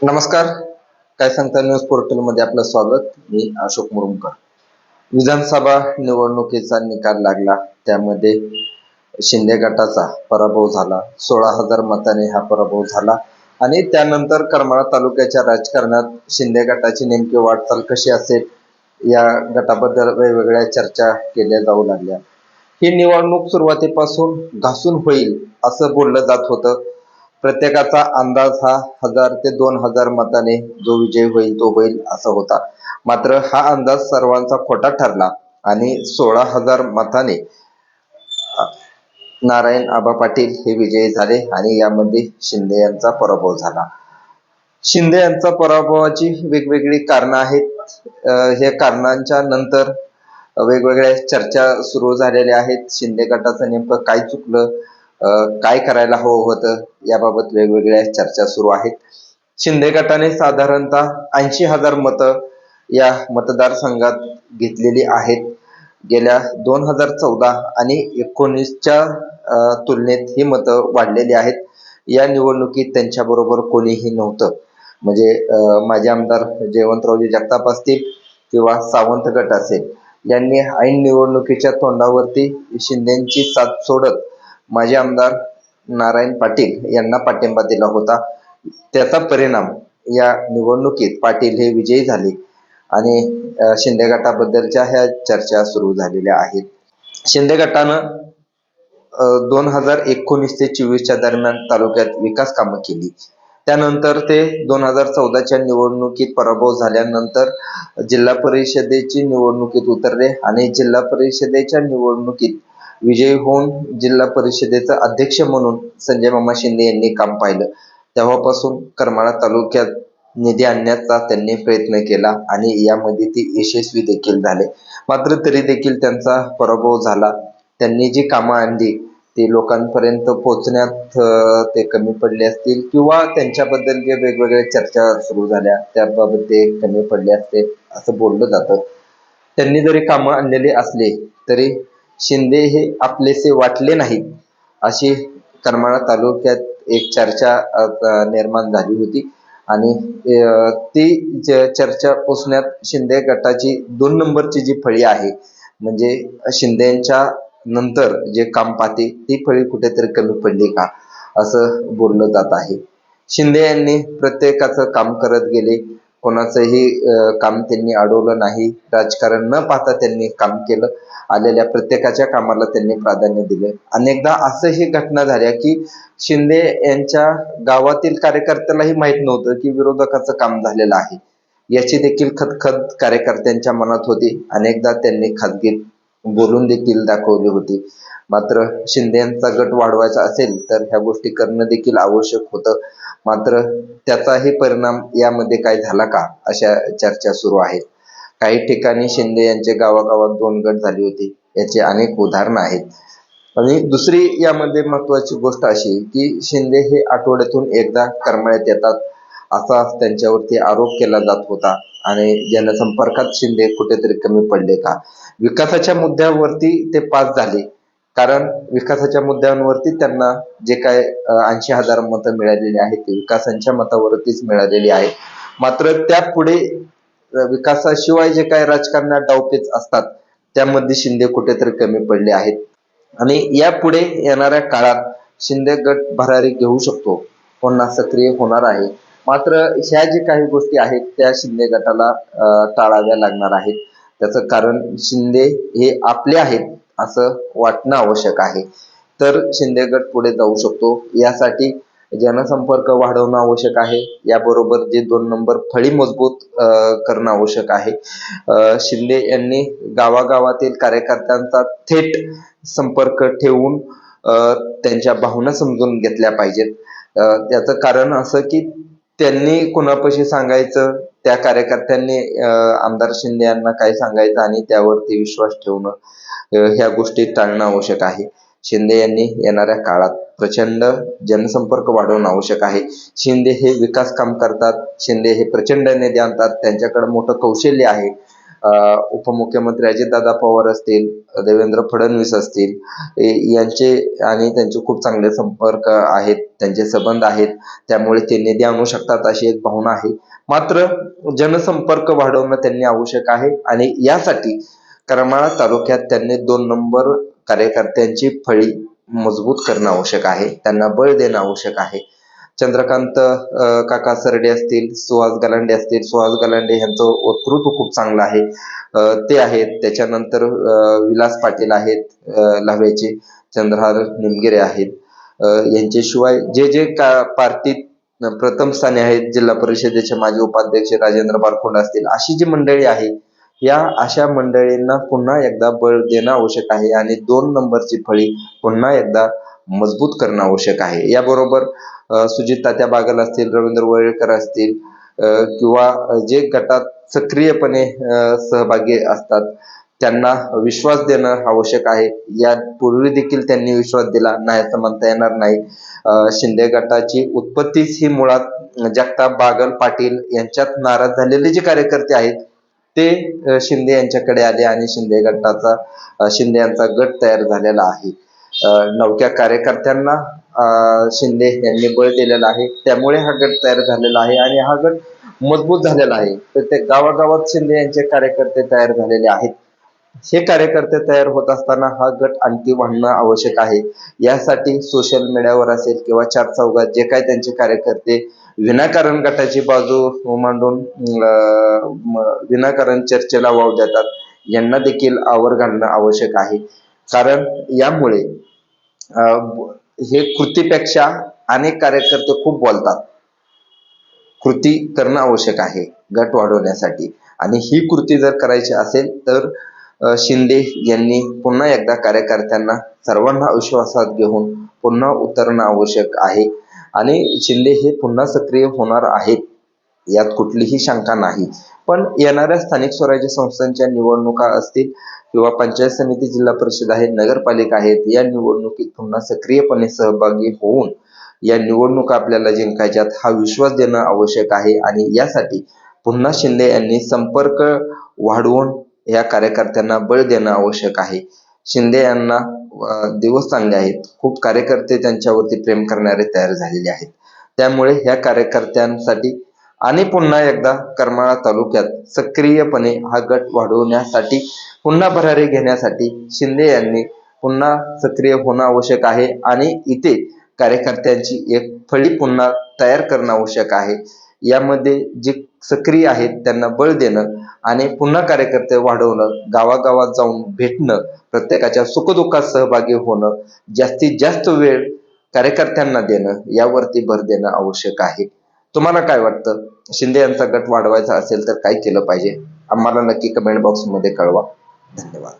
नमस्कार. काय सांगता न्यूज पोर्टलमध्ये आपलं स्वागत. मी अशोक मुरुमकर. विधानसभा निवडणुकीचा निकाल लागला. त्यामध्ये शिंदे गटाचा पराभव झाला. सोळा हजार मताने हा पराभव झाला. आणि त्यानंतर करमाळा तालुक्याच्या राजकारणात शिंदे गटाची नेमकी वाटचाल कशी असेल या गटाबद्दल वेगवेगळ्या चर्चा केल्या जाऊ लागल्या. ही निवडणूक सुरुवातीपासून घासून होईल असं बोललं जात होतं. प्रत्येकाचा अंदाज हा हजार ते दोन हजार मताने जो विजय होईल तो होईल असा होता. मात्र हा अंदाज सर्वांचा खोटा ठरला आणि सोळा हजार मताने नारायण आबा पाटील हे विजयी झाले आणि यामध्ये शिंदे यांचा पराभव झाला. शिंदे यांचा पराभवाची वेगवेगळी कारणं आहेत. हे कारणांच्या नंतर वेगवेगळ्या चर्चा सुरू झालेल्या आहेत. शिंदे गटाचं नेमकं काय चुकलं? काय करायला हवं होतं याबाबत वेगवेगळ्या चर्चा सुरू आहेत. शिंदे गटाने साधारणतः ऐंशी हजार मतं या मतदारसंघात घेतलेली आहेत. गेल्या दोन हजार चौदा आणि एकोणीसच्या तुलनेत ही मतं वाढलेली आहेत. या निवडणुकीत त्यांच्याबरोबर कोणीही नव्हतं. म्हणजे अ, माजी आमदार जयवंतरावजी जगताप असतील किंवा सावंत गट असेल यांनी ऐन निवडणुकीच्या तोंडावरती शिंदेची साथ सोडत माजी आमदार नारायण पाटील यांना पाठिंबा दिला होता. त्याचा परिणाम या निवडणुकीत पाटील हे विजयी झाले आणि शिंदे गटाबद्दलच्या ह्या चर्चा सुरू झालेल्या आहेत. शिंदे गटानं दोन हजार एकोणीस ते चोवीसच्या दरम्यान तालुक्यात विकास कामं केली. त्यानंतर ते दोन हजार चौदाच्या निवडणुकीत पराभव झाल्यानंतर जिल्हा परिषदेची निवडणुकीत उतरले आणि जिल्हा परिषदेच्या निवडणुकीत विजयी होऊन जिल्हा परिषदेचा अध्यक्ष म्हणून संजय मामा शिंदे यांनी काम पाहिलं. तेव्हापासून करमाळा तालुक्यात निधी आणण्याचा त्यांनी प्रयत्न केला आणि यामध्ये ते यशस्वी देखील झाले. मात्र तरी देखील त्यांचा पराभव झाला. त्यांनी जी कामं आणली ती लोकांपर्यंत पोहोचण्यात ते कमी पडले असतील किंवा त्यांच्याबद्दल जे वेगवेगळ्या चर्चा सुरू झाल्या त्याबाबत ते कमी पडले असते असं बोललं जातं. त्यांनी जरी कामं आणलेली असली तरी शिंदे हे आपलेसे वाटले नाहीत अशी करमाळा तालुक्यात एक चर्चा निर्माण झाली होती. आणि ती चर्चा पोचण्यात शिंदे गटाची दोन नंबरची जी फळी आहे म्हणजे शिंदेच्या नंतर जे काम पाहते ती फळी कुठेतरी कमी पडली का असं बोललं जात आहे. शिंदे यांनी प्रत्येकाचं काम करत गेले. कोणाचंही काम त्यांनी अडवलं नाही. राजकारण न पाहता त्यांनी काम केलं. आलेल्या प्रत्येकाच्या कामाला त्यांनी प्राधान्य दिले. अनेकदा असंही घटना झाल्या की शिंदे यांच्या गावातील कार्यकर्त्यालाही माहीत नव्हतं की विरोधकाचं काम झालेलं आहे. याची देखील खतखत कार्यकर्त्यांच्या मनात होती. अनेकदा त्यांनी खाजगीत बोलून देखील दाखवली होती. मात्र शिंदे यांचा गट वाढवायचा असेल तर ह्या गोष्टी करणं देखील आवश्यक होतं. मात्र त्याचाही परिणाम यामध्ये काय झाला का? अशा चर्चा सुरू आहेत. काही ठिकाणी शिंदे यांचे गावागावात दोन गट झाले होते. याचे अनेक उदाहरणं आहेत. आणि दुसरी यामध्ये महत्वाची गोष्ट अशी की शिंदे हे आठवड्यातून एकदा करमळ्यात येतात. असा त्यांच्यावरती आरोप केला जात होता. आणि जनसंपर्कात शिंदे कुठेतरी कमी पडले का? विकासाच्या मुद्द्यावरती ते पास झाले. कारण विकासाच्या मुद्द्यांवरती त्यांना जे काय ऐंशी हजार मतं मिळालेली आहेत ते विकासांच्या मतावरतीच मिळालेली आहे मात्र त्यापुढे विकासाशिवाय जे काय राजकारणात डावपेच असतात त्यामध्ये शिंदे कुठेतरी कमी पडले आहेत. आणि यापुढे येणाऱ्या काळात शिंदे गट भरारी घेऊ शकतो पुन्हा सक्रिय होणार आहे. मात्र ह्या जे काही गोष्टी आहेत त्या शिंदे गटाला टाळाव्या लागणार आहेत. त्याचं कारण शिंदे हे आपले आहेत. असं वाटणं आवश्यक आहे. तर शिंदे गट पुढे जाऊ शकतो. यासाठी जनसंपर्क वाढवणं आवश्यक आहे. याबरोबर जे दोन नंबर फळी मजबूत करणं आवश्यक आहे. शिंदे यांनी गावागावातील कार्यकर्त्यांचा थेट संपर्क ठेवून त्यांच्या भावना समजून घेतल्या पाहिजेत. त्याचं कारण असं की त्यांनी कुणापाशी सांगायचं त्या कार्यकर्त्यांनी आमदार शिंदे यांना काय सांगायचं आणि त्यावरती विश्वास ठेवणं. ह्या गोष्टी टाळणं आवश्यक आहे. शिंदे यांनी येणाऱ्या काळात प्रचंड जनसंपर्क वाढवणं आवश्यक आहे. शिंदे हे विकास काम करतात शिंदे हे प्रचंड निधी आणतात त्यांच्याकडे मोठं कौशल्य आहे. उपमुख्यमंत्री अजितदादा पवार असतील देवेंद्र फडणवीस असतील यांचे आणि त्यांचे खूप चांगले संपर्क आहेत त्यांचे संबंध आहेत. त्यामुळे ते निधी आणू शकतात अशी एक भावना आहे. मात्र जनसंपर्क वाढवणं त्यांनी आवश्यक आहे आणि यासाठी करमाळा तालुक्यात त्यांनी दोन नंबर कार्यकर्त्यांची फळी मजबूत करणं आवश्यक आहे. त्यांना बळ देणं आवश्यक आहे. चंद्रकांत काका सरडे असतील सुहास गलांडे असतील सुहास गलांडे यांचं वक्तृत्व खूप चांगलं आहे. ते आहेत. त्याच्यानंतर विलास पाटील आहेत अ, चंद्रहार निमगिरे आहेत. यांच्याशिवाय जे जे का पार्टीत प्रथम स्थानी आहेत जिल्हा परिषदेचे माजी उपाध्यक्ष राजेंद्र बारकोंड असतील अशी जी मंडळी आहे या अशा मंडळींना पुन्हा एकदा बळ देणं आवश्यक आहे आणि दोन नंबरची फळी पुन्हा एकदा मजबूत करणं आवश्यक आहे. याबरोबर सुजित तात्या बागल असतील रवींद्र वळेकर असतील किंवा जे गटात सक्रियपणे सहभागी असतात त्यांना विश्वास देणं आवश्यक आहे. यापूर्वी देखील त्यांनी विश्वास दिला नाही असं म्हणता येणार नाही. शिंदे गटाची उत्पत्तीच ही मुळात जगताप बागल पाटील यांच्यात नाराज झालेले जे कार्यकर्ते आहेत ते शिंदे यांच्याकडे आले आणि शिंदे गटाचा शिंदे यांचा गट तयार झालेला आहे. नवक्या कार्यकर्त्यांना शिंदे यांनी बळ दिलेला आहे. त्यामुळे हा गट तयार झालेला आहे आणि हा गट मजबूत झालेला आहे. तर ते गावागावात शिंदे यांचे कार्यकर्ते तयार झालेले आहेत. हे कार्यकर्ते तयार होत असताना हा गट आणखी वाढणं आवश्यक आहे. यासाठी सोशल मीडियावर असेल किंवा चार चौघात जे काही त्यांचे कार्यकर्ते विनाकारण गटाची बाजू मांडून विनाकारण चर्चेला वाव देतात. यांना देखील आवर घालणं आवश्यक आहे. कारण यामुळे हे कृतीपेक्षा अनेक कार्यकर्ते खूप बोलतात. कृती करणं आवश्यक आहे गट वाढवण्यासाठी. आणि ही कृती जर करायची असेल तर शिंदे यांनी पुन्हा एकदा कार्यकर्त्यांना सर्वांना विश्वासात घेऊन पुन्हा उतरणं आवश्यक आहे. आणि शिंदे हे पुन्हा सक्रिय होणार आहेत यात कुठलीही शंका नाही. पण येणाऱ्या स्थानिक स्वराज्य संस्थांच्या निवडणुका असतील किंवा पंचायत समिती जिल्हा परिषद आहे नगरपालिका आहेत या निवडणुकीत पुन्हा सक्रियपणे सहभागी होऊन या निवडणुका आपल्याला जिंकायच्यात हा विश्वास देणं आवश्यक आहे आणि यासाठी पुन्हा शिंदे यांनी संपर्क वाढवून या कार्यकर्त्यांना बळ देणं आवश्यक आहे. शिंदे यांना दिवस चांगले आहेत. खूप कार्यकर्ते त्यांच्यावरती प्रेम करणारे तयार झालेले आहेत. त्यामुळे ह्या कार्यकर्त्यांसाठी आणि पुन्हा एकदा करमाळा तालुक्यात सक्रियपणे हा गट वाढवण्यासाठी पुन्हा भरारी घेण्यासाठी शिंदे यांनी पुन्हा सक्रिय होणं आवश्यक आहे आणि इथे कार्यकर्त्यांची एक फळी पुन्हा तयार करणं आवश्यक आहे. यामध्ये जी सक्रिय आहेत त्यांना बळ देणं आणि पुन्हा कार्यकर्ते वाढवणं गावागावात जाऊन भेटणं प्रत्येकाच्या सुखदुःखात सहभागी होणं जास्तीत जास्त वेळ कार्यकर्त्यांना देणं यावरती भर देणं आवश्यक आहे. तुम्हाला काय वाटतं? शिंदे यांचा गट वाढवायचा असेल तर काय केलं पाहिजे? आम्हाला नक्की कमेंट बॉक्समध्ये कळवा. धन्यवाद.